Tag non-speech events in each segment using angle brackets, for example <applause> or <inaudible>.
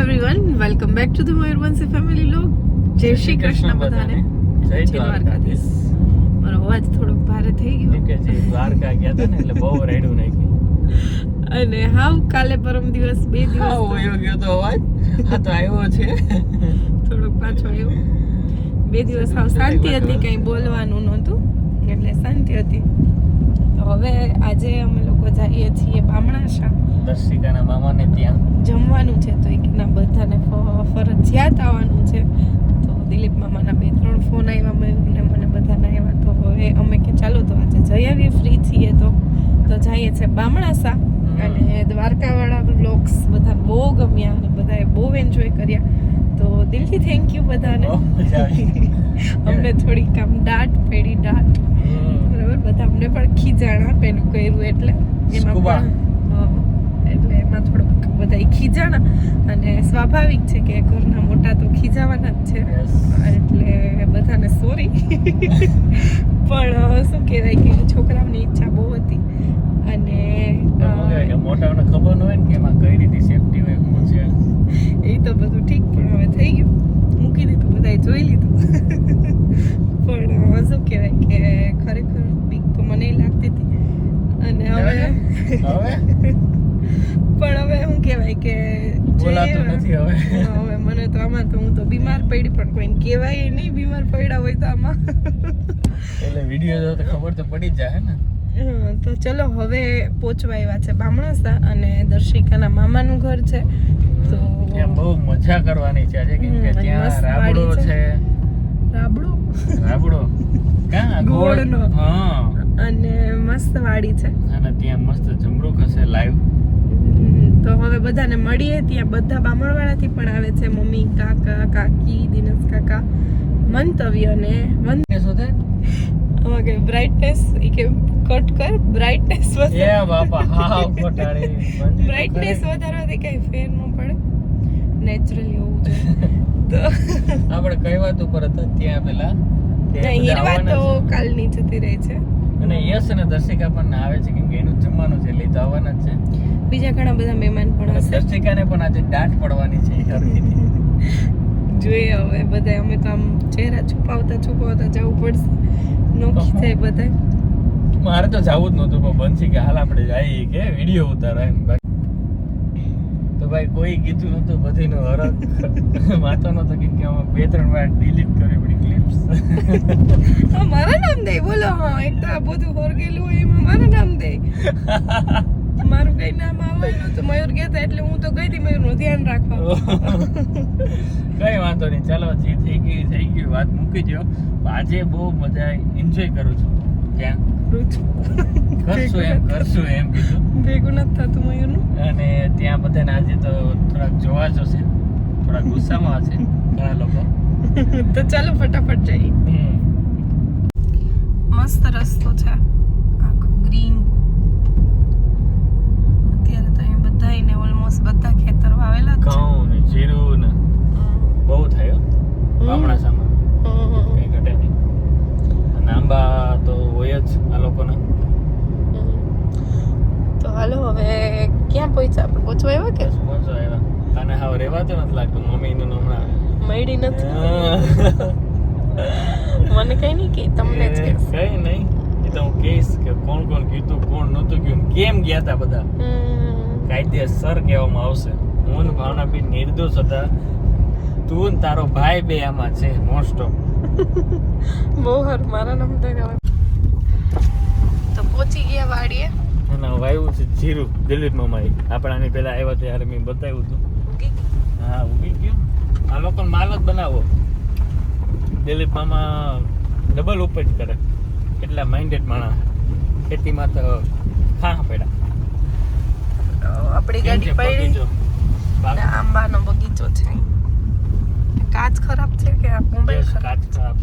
Everyone welcome back to the Mayurvanshi family log જય શ્રી કૃષ્ણ બધાને. જય દ્વારકાધીશ. મારો અવાજ થોડોક ભારે થઈ ગયો. કે જે દ્વારકા ગયા હતા ને એટલે બહુ રેડું નાખ્યું. અને હાવ કાલે પરમ દિવસ બે દિવસ વયો ગયો તો અવાજ. હા તો આવ્યો છે. થોડોક પાછો આવ્યો. બે દિવસ હાવ શાંતિ હતી કંઈ બોલવાનું નહોતું એટલે શાંતિ હતી. તો હવે આજે અમે લોકો જઈએ છીએ બામણાશા દર્શિકાના મામાને ત્યાં. જમવાનું છે તો એક ના બધાને ફરજિયાત આવવાનું છે. તો દિલીપ મામાના બે ત્રણ ફોન આવ્યા મયુરને મને બધાને આવ્યા તો હવે અમે કે ચાલો તો આજે જઈ આવીએ ફ્રી છીએ તો. તો જઈએ છે બામણાસા અને દ્વારકાવાળા બ્લોગ્સ બધાને બહુ ગમ્યા અને બધાએ બહુ એન્જોય કર્યા. તો દિલથી થેન્ક યુ બધાને. <laughs> અમને થોડીક આમ દાટ પેડી દાટ બરાબર? બધા અમને પણ ખીજાણ આપેલું કર્યું એટલે. એમાં પણ એટલે એમાં થોડુંક બધા ખીજાણા. અને સ્વાભાવિક છે કે ઘરના મોટા તો ખીજાવાના જ છે. એટલે બધાને સોરી પણ શું કહેવાય કે છોકરાઓની ઈચ્છા બહુ હતી. અને મોટાઓને ખબર ન હોય ને કે એમાં કઈ રીતે સેફટી હોય શું છે. એ તો બધું ઠીક પણ હવે થઈ ગયું. મૂકી દીધું બધાએ જોઈ લીધું. પણ શું કહેવાય કે ખરેખર બીક તો મને લાગતી હતી. અને હવે? હવે પણ હવે શું કહેવાય કે બોલાતું જે- નથી હવે હવે મને તો આમાં તો હું તો બીમાર પડી પણ કોઈને કહેવાય નહીં બીમાર પડ્યા હોય તો આમાં. એટલે વીડિયો જો તો ખબર તો પડી જાય ને? તો ચલો હવે પહોંચવા આવ્યા છે બામણાસા અને દર્શિકાના મામાનું ઘર છે. તો ત્યાં બહુ મજા કરવાની છે આજે કેમ કે ત્યાં મસ્ત રાબડો વાડી છે. રાબડો? રાબડો? કા ગોળનો. હા. અને મસ્ત વાડી છે. અને ત્યાં મસ્ત જમરૂક હશે લાઈવ તો હવે બધાને મળીએ ત્યાં બધા બામણવાળાથી પણ આવે છે મમ્મી કાકા કાકી દિનેશ કાકા મંતવ્ય અને ઓકે બ્રાઇટનેસ એ કે કટ કર બ્રાઇટનેસ એ બાપા હા ખોટાડી બ્રાઇટનેસ વધારવાથી કઈ ફેર ન પડે. નેચરલી હોવું જોઈએ. તો આપણે કઈ વાત ઉપર હતા ત્યાં પેલા? હીરવા તો કાલની જતી રહી છે. અને યશ અને દર્શિકા પણ આવે છે કેમ કે એનું જમવાનું છે એટલે તો આવવાના જ છે. બીજા ઘણા બધા મહેમાન પણ હશે. દર્શિકાને પણ આજે દાંત પડવાની છે. <laughs> જોઈએ હવે બધા અમે તો આમ ચહેરા છુપાવતા છુપાવતા જવું પડશે. નોખી થાય બધા મારે તો જવું જ નહોતું પણ બનશી કે હાલ આપણે જઈએ કે વીડિયો ઉતારા એમ. તો ભાઈ કોઈ કીધું નહોતું બધીનો હરખ. <laughs> વાંચો નહોતો કેમ કે આમાં બે ત્રણ વાર ડિલીટ કરવી પડી ક્લિપ્સ મારા નામ દે બોલો. હા એક તો આ બધું હોરગેલું હોય એમાં મારા નામ દે. <laughs> મારું કઈ નામ આવવાનું તો મયુર કહેતા એટલે હું તો ગઈ હતી મયુરનું ધ્યાન રાખવા. <laughs> કઈ વાંધો નહીં. ચાલો જે થઈ ગયું થઈ ગયું. વાત મૂકી દો આજે બહુ મજા એન્જોય કરું છું. ક્યાં. કરશું એમ કરશું એમ કીધું. ભેગું નથી થતું મયુરનું. અને ત્યાં બધાને આજે તો થોડાક જોવા જશે. થોડાક ગુસ્સામાં હશે ઘણા લોકો. <laughs> તો ચાલો ફટાફટ જઈએ હમ. મસ્ત રસ્તો છે આખો ગ્રીન અત્યારે તો અહીં બધા એને ઓલમોસ્ટ બધા ખેતર વાવેલા જ છે ઘઉં ને જીરું ને બહુ થાય હો. બામણાસામાં હમ. કઈ ઘટે નહીં અને આંબા તો હોય જ આ લોકોના તો હાલો હવે ક્યાં પહોંચ્યા આપણે પહોંચવા આવ્યા કે સ્પોન્સર આવ્યા અને હાવ રહેવાતું નથી લાગતું મમ્મીનું ને હમણાં મળી નથી મને કઈ નહીં કે તમને જ કહીશ કઈ નહીં એ તો હું કહીશ કે કોણ કોણ કીધું કોણ નહોતું કીધું કેમ ગયા હતા બધા હમ. કાયદેસર કહેવામાં આવશે હું ને ભાવના બી નિર્દોષ હતા. તું ને તારો ભાઈ બે આમાં છે મોસ્ટ ઓફ <laughs> બહુ હર મારા નામ તો તો પહોંચી ગયા વાડીએ. એના વાયુ છે જીરું દિલીપ મામાએ. આપણાની પેલા પહેલા આવ્યા ત્યારે મેં બતાવ્યું હતું. હા ઉગી ગયું. આ લોકો માલ જ બનાવો. દિલીપ મામા ડબલ ઉપજ કરે. એટલા માઇન્ડેડ માણસ. ખેતીમાં તો ખા પડ્યા. આપણી ગાડી પડી? અને આંબાનો બગીચો છે. કાચ ખરાબ છે કે આ ખરાબ કાચ ખરાબ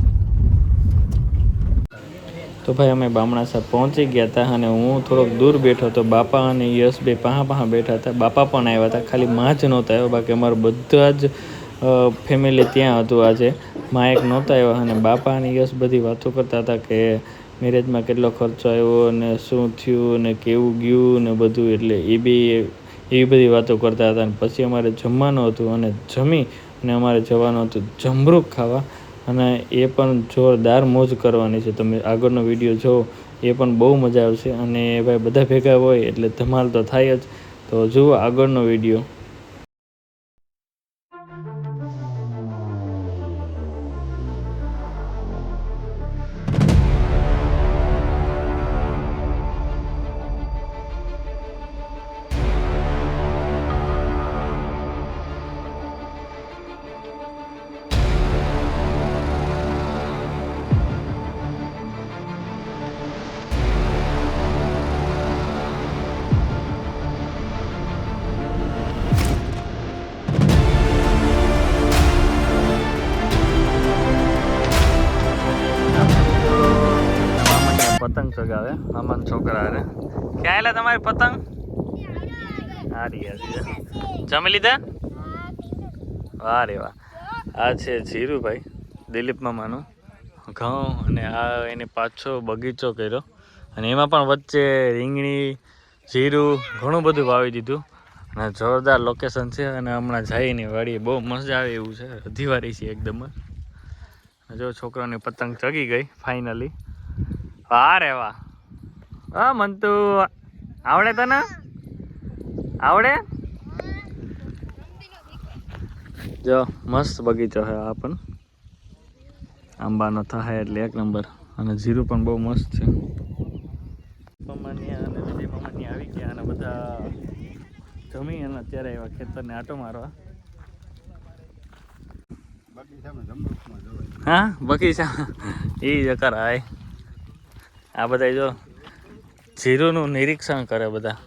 તો ભાઈ અમે બામણા સાહેબ પહોંચી ગયા હતા અને હું થોડોક દૂર બેઠો હતો બાપા અને યશ બે પાહા પાહા બેઠા હતા. બાપા પણ આવ્યા હતા. ખાલી માં જ નહોતા આવ્યા. બાકી અમારું બધા જ ફેમિલી ત્યાં હતું આજે. માં એક નહોતા આવ્યા અને બાપા અને યશ બધી વાતો કરતા હતા કે મેરેજમાં કેટલો ખર્ચો આવ્યો અને શું થયું ને કેવું ગયું ને બધું. એટલે એ બી એવી બધી વાતો કરતા હતા અને પછી અમારે જમવાનું હતું અને જમી અને અમારે જવાનું હતું જમરૂખ ખાવા. અને એ પણ જોરદાર મોજ કરવાની છે. તમે આગળનો વીડિયો જો, એ પણ બહુ મજા આવશે. અને ભાઈ બધા ભેગા હોય એટલે ધમાલ તો થાય જ. તો જુઓ આગળનો વીડિયો. ચગાવે અમન છોકરા હારે. ક્યાં આવેલા તમારી પતંગ? હારી હારી જમી લીધા? વાહ રે વાહ. આ છે જીરુભાઈ, દિલીપ મામાનું ઘઉં અને આ એને પાછો બગીચો કર્યો. અને એમાં પણ વચ્ચે રીંગણી, જીરું ઘણું બધું વાવી દીધું. અને જોરદાર લોકેશન છે અને હમણાં જઈને વાડીએ બહુ મજા આવે એવું છે. અધિવારી છે એકદમ જો. છોકરાની પતંગ ચગી ગઈ ફાઇનલી વાહ રે વાહ. હા મંતુ આવડે તને? આવડે? જો મસ્ત બગીચો છે આ પણ. આંબાનો થાય એટલે એક નંબર. અને જીરું પણ બહુ મસ્ત છે. મમ્માની અને વિજય મમ્માની આવી ગયા અને બધા જમી અને અત્યારે એવા ખેતરને આટો મારવા. હા બગીચા. એ જ કરાય આ બધા જો જીરુનું નિરીક્ષણ કરે બધા.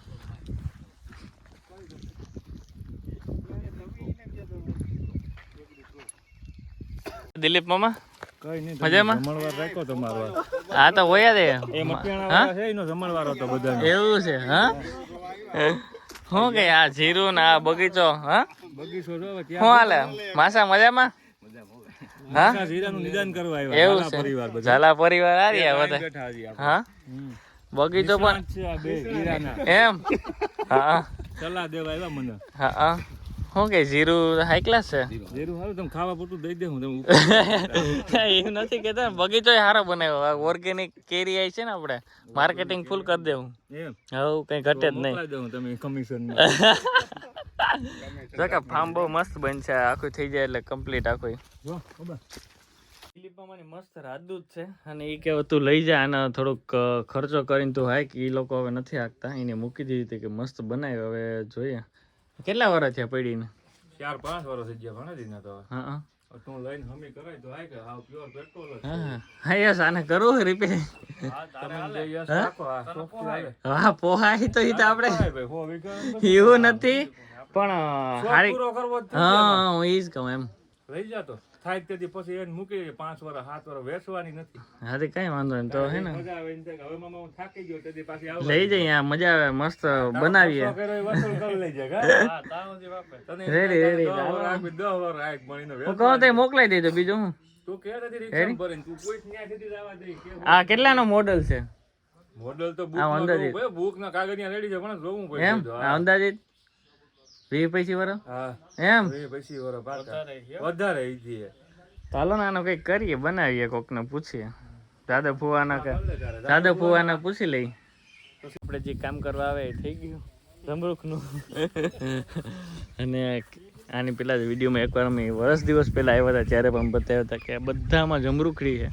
દિલીપ મામા? કઈ નહીં મજામાં? જમણવાર રાખ્યો તમારો આ તો હોય દે એ. હા? છે એનો જમણવાર હતો બધાનો. એવું છે હા? શું કે આ જીરું ને આ બગીચો હા? બગીચો જો હવે શું હાલે? માસા મજામાં? હા? જીરાનું નિદાન કરવા આવ્યા એવું પરિવાર બધા. ઝાલા પરિવાર આવીને બધા. હા. બગીચો પણ આ એમ? હા. ચલા દેવા આવ્યા મને. હા હા. શું કે જીરું હાઈ ક્લાસ છે? જીરું હારું. તમે ખાવા પૂરતું દઈ દે હું તમે એવું નથી કેતા. બગીચો સારો બનાવ્યો. ઓર્ગેનિક કેરી આવી છે ને આપણે માર્કેટિંગ ફૂલ કરી દેવું એમ? હવે કઈ ઘટે જ નહીં. દઉં તમે કમિશન જોકે ફાર્મ બહુ મસ્ત બનશે. આખું થઈ જાય એટલે કમ્પ્લીટ આખું. જો મસ્ત રાજદૂત છે. અને એ કે તું લઈ જા અને થોડોક ખર્ચો કરીને તું હાક એ લોકો હવે નથી હાંકતા. એને મૂકી દીધી હતી કે મસ્ત બનાવ્યો. હવે જોઈએ. કેટલા વર્ષ છે પડીને? ચાર પાંચ વર્ષ થઈ ગયા ભણે દીધા તો. હા હા. તું લઈને હમી કરાય તો આય કે હાવ પ્યોર પેટ્રોલ હા હા. યસ આને સોફ્ટ આવે હા પોહાય તો આપણે <laughs> એવું નથી પણ. હા હું જ કહું એમ. લઈ જાતો થાય તેથી પછી એને મૂકી દે. પાંચ વર્ષ સાત વર્ષ વેચવાની નથી. અરે કઈ વાંધો નહીં તો હે ને. મજા આવે ને હવે મામા હું થાકી ગયો તેથી પાછી આવો લઈ જઈએ આ મજા આવે મસ્ત બનાવીએ. વસૂલ કરી લઈ જાય દસ વર્ષ મળીને હું કહો તે મોકલાઈ દેજો બીજું હું. તું કહે નથી રિક્ષામાં ભરીને, તું કોઈ ન્યા સુધી જવા દે કે આ કેટલાનો મોડલ છે? મોડલ તો બુક ના કાગળિયા રેડી છે પણ જોવું પડે. અંદાજિત? વીસ પૈસી વરો? એમ? પૈસી પછી. વરો વધારે ઈ ચાલો ને આનું કંઈક કરીએ બનાવીએ કોકને પૂછીએ. દાદા ફુવાના કે દાદા ફુવાના. પૂછી લઈ. આપણે જે કામ કરવા આવે એ થઈ ગયું. જમરૂખનું <laughs> અને આની પેલા વિડીયોમાં એકવાર અમે વર્ષ દિવસ પહેલાં આવ્યા હતા ત્યારે પણ બતાવ્યા હતા કે બધામાં જમરૂખડી છે.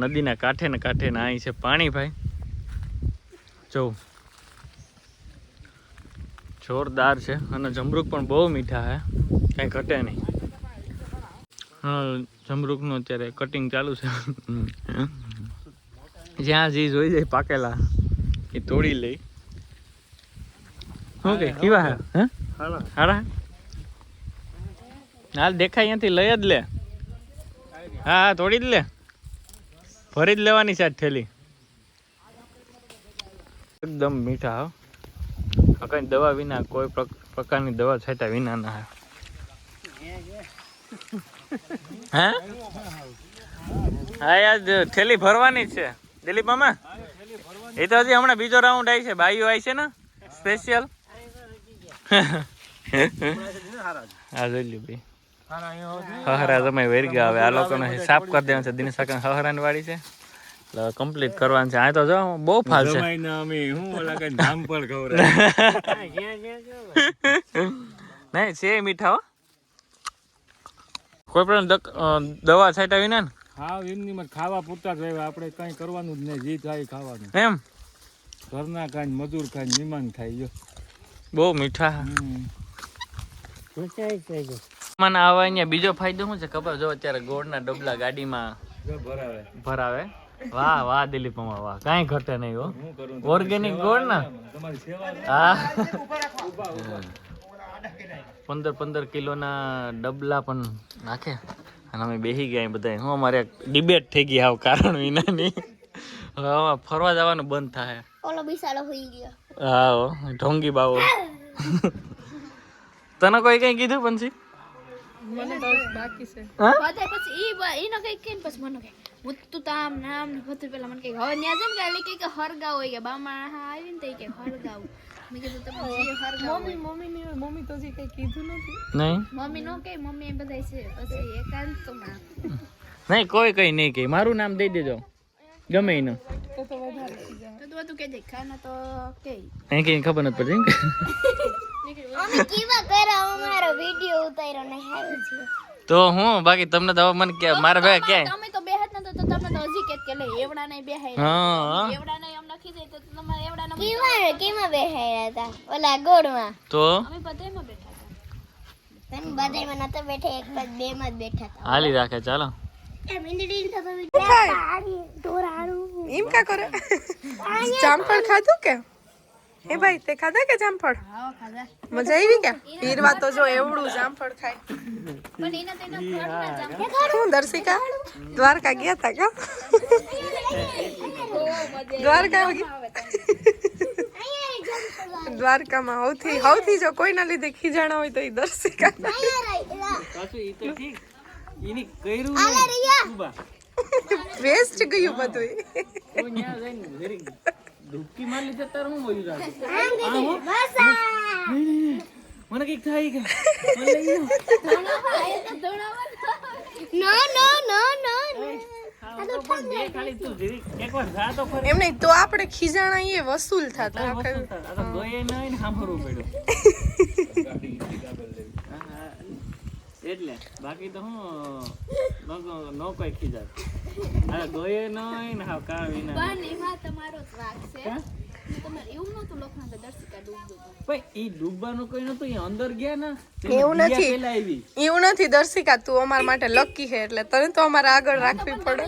નદીના કાંઠે ને કાંઠે ને અહીં છે પાણી ભાઈ જો જોરદાર છે અને જમરૂક પણ બહુ મીઠા છે કાંઈ ઘટે નહીં. હા જમરૂખનું અત્યારે કટિંગ ચાલુ છે. જ્યાં જે જોઈ જાય પાકેલા, એ તોડી લઈ શું કે, કેવા હે? હારા? હાલ દેખાય અહીંયાથી લઈ જ લે. હા હા, તોડી જ લે. ભરી જ લેવાની છે ઠેલી એકદમ મીઠા હો. કઈ દવા વિના, કોઈ પ્રક- પ્રકારની દવા છાંટ્યા વિના ના હે. હે? હા, યાર થેલી ભરવાની જ છે. દિલીપ મામા? એ તો હજી હમણાં બીજો રાઉન્ડ આવી છે. બાઈઓ આવી છે ને? સ્પેશિયલ આ જોઈ લ્યો ભાઈ. તમે વેર ગયા હવે આ લોકોને સાફ કરી દેવાનું છે. દિનેશ કાકા હહરાની વાડી છે. કમ્પ્લીટ કરવાનું છે. આ તો જો બહુ ફાલ છે. નહીં છે મીઠા કોઈ પણ દવા છાંટા વિના ને? હા એમની માં ખાવા પૂરતા જ રહેવા. આપણે કઈ કરવાનું જ નહીં. જે થાય ખાવાનું. એમ? ઘરના ખાય મજૂર ખાય મહેમાન ખાય જો બહુ મીઠા. મને આવા અહીંયા બીજો ફાયદો શું છે ખબર? જો અત્યારે ગોળના ડબલા ગાડીમાં ભરાવે. ભરાવે. વાહ વાહ દિલીપ મામા વાહ. કાંઈ ઘટે નહીં હો. ઓર્ગેનિક ગોળ ના? તમારી હા. પંદર પંદર કિલોના ડબલા પણ નાખે. અને અમે બેસી ગયા બધા હું અમારે ડિબેટ થઈ ગઈ આવ કારણ વિનાની. હવે ફરવા જવાનું બંધ થાય. ઓલો બિસાડો હોઈ ગયો. હા ઢોંગી બાવો. તને કોઈ કઈ કીધું પંછી? મને તો બાકી છે. હા? પછી ઈ ઈનો કઈ કે પછી મને કે હું તું તામ નામ ને બધું પેલા મને કે હવે ન્યા જેમ કે એટલે કે હરગાવ હોય કે બામા હા આવી ને કે હરગાવ. મેં કીધું તમે જે હરગાવ મમ્મી મમ્મી ની મમ્મી તો જે કઈ કીધું નથી. નહીં? મમ્મી નો કે મમ્મી એ બધા છે. પછી એકાંતમાં નહીં કોઈ કઈ નહીં કે. મારું નામ દઈ દેજો. ગમે એનું. તો તો વધારે તો તું બધું કે દે. ખાના તો કે. અહીં કઈ ખબર નથી પડતી અમે કેવા કરા અમારો વિડિયો ઉતાર્યો ને છે તો હું? બાકી તમને તો હવે મને કે મારા ભાઈ તમે તો તમે તો હજી કેત કે લે એવડા નહીં બેહાય હા એવડા નહીં આમ નાખી દે તો તમારે એવડા નો કેવા કેમાં બેહાયા હતા? ઓલા ગોળમાં. તો? અમે બધાયમાં બેઠા હતા. નતો બેઠા એક બાદ બે માં જ બેઠા હતા. હાલી રાખે ચાલો. એમ કા કરે? જામફળ ખાધું કે? એ ભાઈ તે ખાધા કે જામફળ? હા ખાધા. મજા આવી કે પીરવા તો જો એવડું જામફળ ખાય. પણ એના તેના ઘરના જામ હું દર્શિકા? દ્વારકા ગયા તા કા? દ્વારકા ગયા? દ્વારકામાં સૌથી સૌથી જો કોઈના લીધે ખીજાણા હોય તો એ દર્શિકા. વેસ્ટ ગયું બધું મને કંઈક લીધે તાર હું નો નો બસ. મને કંઈક એકવાર જા તો આપણે ખીજાણા એ વસૂલ થતા થાય. આ તો ગયે નહીં ને સાંભળવું પડ્યું. <laughs> હા, હા. એટલે બાકી તો હું નો- કઈ ખીજાય આ ગયે નહીં ને હાવ કાં વિના પણ એમાં તમારો જ વાક છે એવું નહોતું લખવાનું કે દર્શિકા ડૂબજો તો. ભાઈ ઈ ડૂબવાનું કોઈ નતું ઈ અંદર ગયા ને એવું નથી. પેલા આવી. એવું નથી દર્શિકા તું અમારા માટે લકી છે એટલે તને તો અમારે આગળ રાખવી પડે.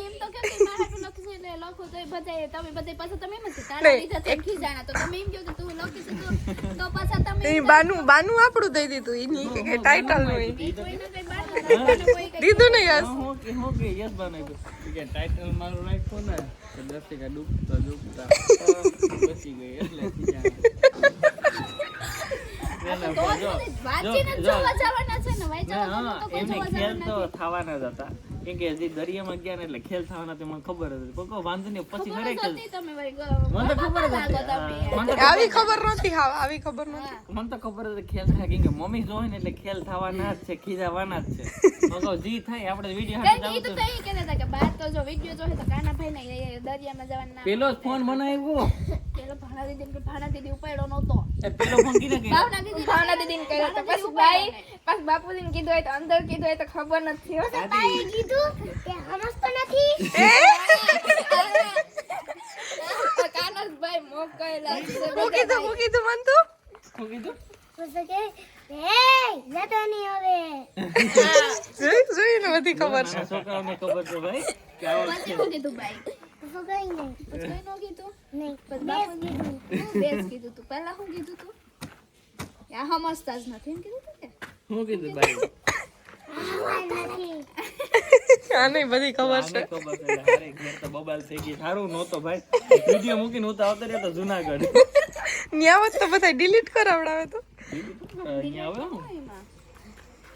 બાનું બાનું આપણું દઈ દીધું એની કે ટાઇટલનું ના દીધું ને યસ કે હું કે યસ બનાવ્યું? કે ટાઇટલ મારું રાખ્યું ને તો દર્શિકા ડૂબતા ડૂબતા બચી ગઈ એટલે થવાના જ હતા. કેમ કે હજી દરિયામાં ગયા ને એટલે ખેલ થવાના તે મને ખબર હતી. પણ વાંધો નહીં પછી ઘરે ખેલ મને તો ખબર હતી. મને આવી ખબર નથી આવી ખબર નથી. મને તો ખબર હતી ખેલ થાય કેમ કે મમ્મી જોવે ને એટલે ખેલ થવાના જ છે ખીજાવાના જ છે. તો જી થાય આપણે વીડિયો ઈ તો કહેતા હતા કે બાર તો જો વિડિયો જોહે તો કાનાભાઈ ને એ દરિયામાં જવાના પેલો ફોન બનાવ્યો. પેલો ભાણા દીદી કે ભાવના દીદી ઉપાડ્યો નહોતો. પેલો ફોન કીને કે? ભાવના દીદી ભાવના દીદી ને કર્યો તો પછી ભાઈ પછી બાપુજી ને કીધું હોય તો અંદર કીધું હોય તો ખબર નથી હો. ભાઈ કીધું કે સમજતો નથી. કાનસભાઈ મોકલેલા છે હું કીધું હું કીધું મન તું હું કીધું કે હે જતો નહીં હવે. જોઈ જોઈને બધી ખબર છે. છોકરાઓને ખબર છે ભાઈ? કઈ નહીં કઈ નો કીધું? નહીં. બાપુ કીધું? બેસ કીધું તું. પહેલા શું કીધું તું? આ સમજતા જ નથી એમ કીધું તું કે? શું કીધું ભાઈ? આ બધી ખબર છે. ખબર છે હારે ઘેર તો બબાલ થઈ ગઈ. સારું નહોતો ભાઈ. વીડિયો મૂકીને હું તો આવતો રહ્યો તો જુનાગઢ. ન્યાવત તો બધા ડિલીટ કરાવડાવે તો.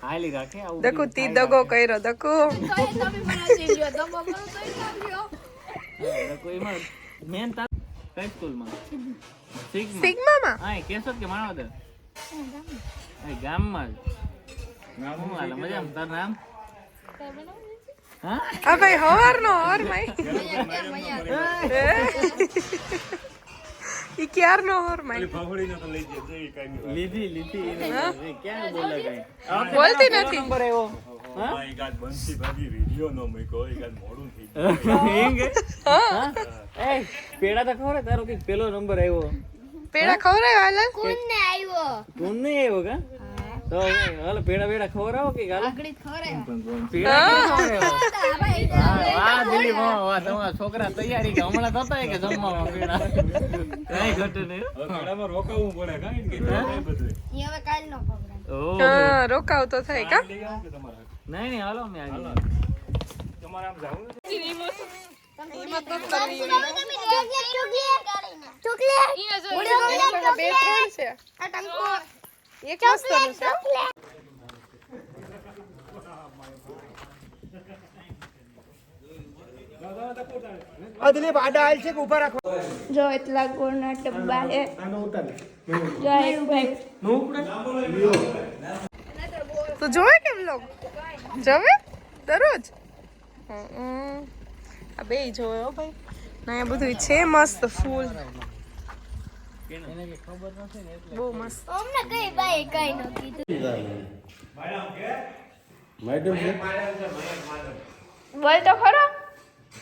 હાલી રાખે આવું દકુ તી દગો કર્યો દકુ તમે તો બધું. કોઈમાં મેન તાર કઈ સ્કૂલમાં સિગ્મા સિગ્મામાં હા કેશોદ કે માણાવદર અહીં ગામમાં નામ હાલે? મજામાં? તારું નામ? હા હા ભાઈ હવાર નો હવાર માઈ ઈ ક્યાર નો તો લઈ કાંઈ લીધી લીધી ક્યાં બોલે કઈ? બોલતી નથી. નંબર આવ્યો. હા, એકાદ બંસી ભાભી વીડિયો નો મૂક્યો એકાદ મોડું થઈ ગયું. એમ કે? હા? એ પેડા તો ખબર તારો કંઈક પેલો નંબર આવ્યો. પેડા ખવડાય હાલ? કોણને આવ્યો? કોણ ને આવ્યો કા? તો હાલ પેડા પેડા ખવડાવો કે હાલો આગળ પેડા વાહ, દિલીપ વાહ, તમારા છોકરા તૈયારી કે હમણાં થતા કે જમવામાં પેડા કઈ ઘટે નહીં હો. રોકાવું પડે કાંઈ કે બધું. હવે કાલ નો ખવડાવ હા રોકાવ તો થાય કા? નહીં નહીં હાલો તમારે આમ જાવું નથી? બે ત્રણ છે. એક મસ્તનું છે? જો એટલા ગોળના ડબ્બા હે જો એક ભાઈ. તો જોવે કેમ લોગ જોવે? દરરોજ? હમ. આ બે જોવે હો ભાઈ. ના આ બધું છે મસ્ત ફૂલ. બહુ મસ્ત. અમને કઈ ભાઈ કઈ ન કીધું. મેડમ છે? બોલ તો ખરો.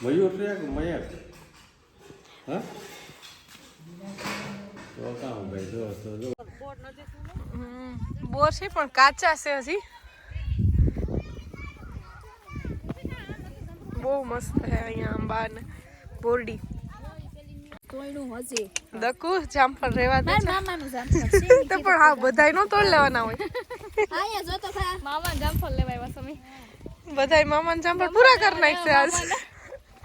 મયુર છે કે મયંક? હા? તો કામ ભાઈ જો તો જો. હમ. બોર છે પણ કાચા છે હજી. બહુ મસ્ત છે અહીંયા આંબા ને. બોરડી. કોઈનું હશે દકુ જામફળ રેવા દે છે. મામાનું જામફળ <laughs> તો પણ હા બધાય નો તોડ લેવાના હોય. <laughs> આયા જો તો ખરા. મામા જામફળ લેવા આવ્યા બધાય મામાને જામફળ પૂરા કરી નાખશે આજ.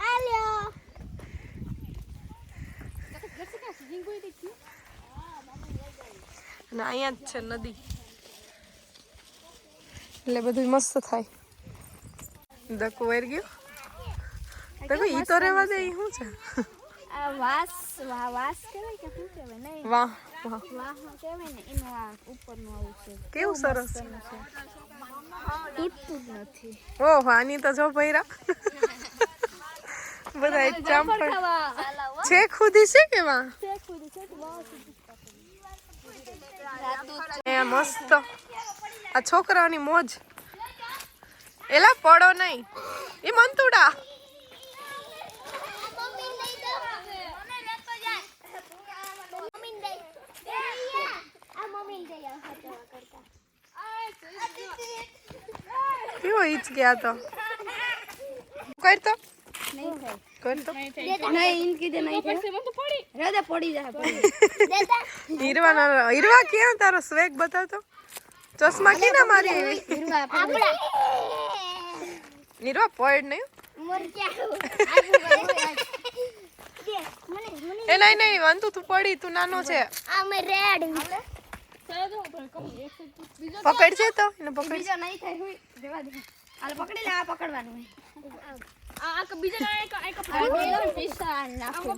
આલ્યો અને અહીંયા જ છે નદી. એટલે બધું મસ્ત થાય. દકુ વેર ગયો? દકુ ઈ તો રેવા દે ઈ શું છે? વાસ વાસ કહેવાય કે શું કહેવાય નહીં. વાહ વાહ. વાહ કહેવાય ને એનું આ ઉપરનું આવું છે. કેવું સરસ. તૂટતું જ નથી. ઓહો આની તો જો ભૈરા. બધા જામફળ છે ખુદી છે કે વાં એ મસ્ત. આ છોકરાઓની મોજ. એલા પડો નહીં. એ મંતુડા. કેવો ઈચ ગયા તો? કરતો? હીરવા ક્યાં તારો સ્વેગ બતાવતો? ચશ્મા કેના મારી આવી હીરવા પડ નહીં? એ નહીં નહીં વંતુ તું પડી તું નાનો છે. પકડ છે તો એને પકડ. બીજો નહીં થાય હું જવા દે. હાલ પકડી લે આ પકડવાનું આ આ બીજો એક એક પકડી પીસા નાખો.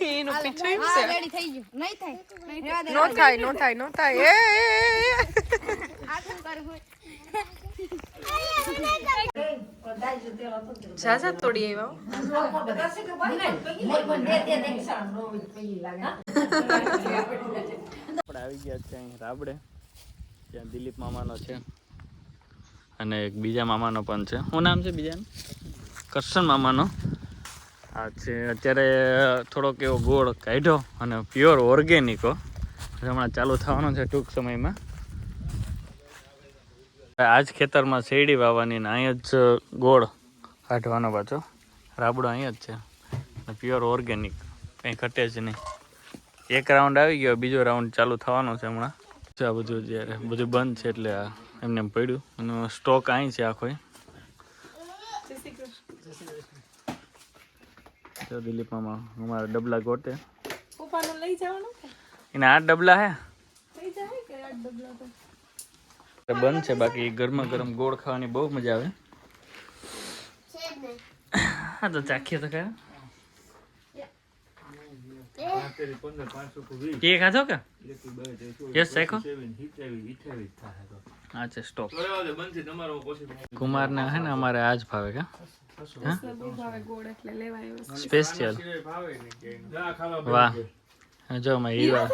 એનું પીછું એમ છે. રેડી થઈ ગયું. નહીં થાય. નો થાય નો થાય નો થાય. એ, એ, એ, એ. આ શું કરું હોય. જા જા તોડી આવ્યા <laughs> આવી ગયા છે અહીં રાબડે. ત્યાં દિલીપ મામાનો છે. અને એક બીજા મામાનો પણ છે. શું નામ છે બીજાનું? કરશન મામાનો. આ છે, અત્યારે થોડોક એવો ગોળ કાઢ્યો અને પ્યોર ઓર્ગેનિકો હમણાં ચાલુ થવાનો છે ટૂંક સમયમાં. આ જ ખેતરમાં શેરડી વાવવાની ને અહીં જ ગોળ કાઢવાનો પાછો. રાબડો અહીંયા જ છે. પ્યોર ઓર્ગેનિક કંઈ ઘટે જ નહીં. એક રાઉન્ડ આવી ગયો બીજો રાઉન્ડ ચાલુ થવાનો છે હમણાં. છે આ બધું જ્યારે બધું બંધ છે એટલે આ એમને એમ પડ્યું. અને સ્ટોક અહીં છે આખો. તો દિલીપ મામા અમારા ડબલા ગોટે પપ્પાનું લઈ જવાનું એના આઠ ડબલા હે? બંધ છે બાકી ગરમા ગરમ ગોળ ખાવાની બહુ મજા આવે. હા તો ચાખીએ તો ખરા. પાંચ તેરી પંદર પાંચસો કુ વીસ એ ખાધો કે? યસ તો. અચ્છા સ્ટોપ કુમારને હે ને અમારે ભાવે કે? ભાવે સ્પેશિયલ કે એનું. વાહ જો માં હીરા.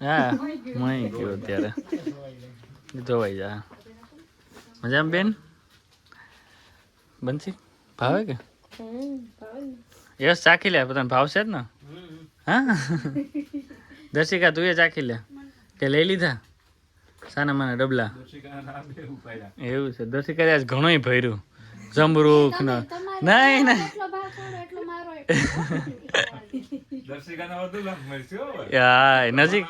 હા મય ગયો અત્યારે. જોવાઈ જા. મજામાં બેન? બનશી ભાવે કે? યસ ચાખી લે પોતાને ભાવશે જ ને. હા? દર્શિકા તું એ ચાખી લે. કે લઈ લીધા. સાના માના ડબલા. એવું છે. દર્શિકા આજ ઘણોય ભર્યું. જમરૂખ ને નહીં નહીં. <laughs> નજીક.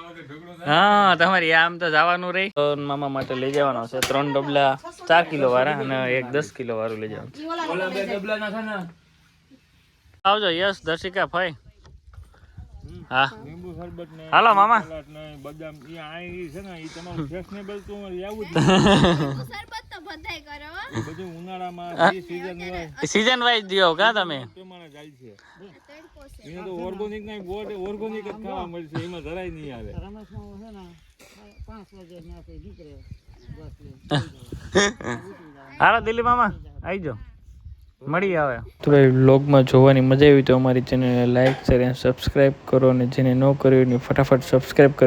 હા તમારી આમ તો જવાનું રહી. મામા માટે લઈ જવાનો છે. ત્રણ ડબલા ચાર કિલો વાળા અને એક દસ કિલો વાળું લઈ જવાનું ઓલા બે ડબલા ના થાય ને આવજો યસ દર્શિકા ભાઈ. હા. લીંબુ શરબત ને હાલો મામા. ને બદામ ઈ આ છે ને ઈ તમારું <laughs> ફેશનેબલ તો આવું જ સરબત તો બધાય કરે બધું ઉનાળામાં જે season હોય. સીઝન વાઇઝ દિયો કા તમે? પ્રમાણે જાય છે. એને તો ઓર્ગોનિક ના ગોળ ઓર્ગોનિક જ ખાવા મળશે એમાં જરાય નહીં આવે. હાલો દિલ્હી મામા આવી જાઓ. મળી આવે. તો વ્લોગમાં જોવાની મજા આવી તો અમારી ચેનલને લાઈક શેર અને સબસ્ક્રાઈબ કરો અને જેને ન કર્યું એની ફટાફટ સબસ્ક્રાઈબ કરો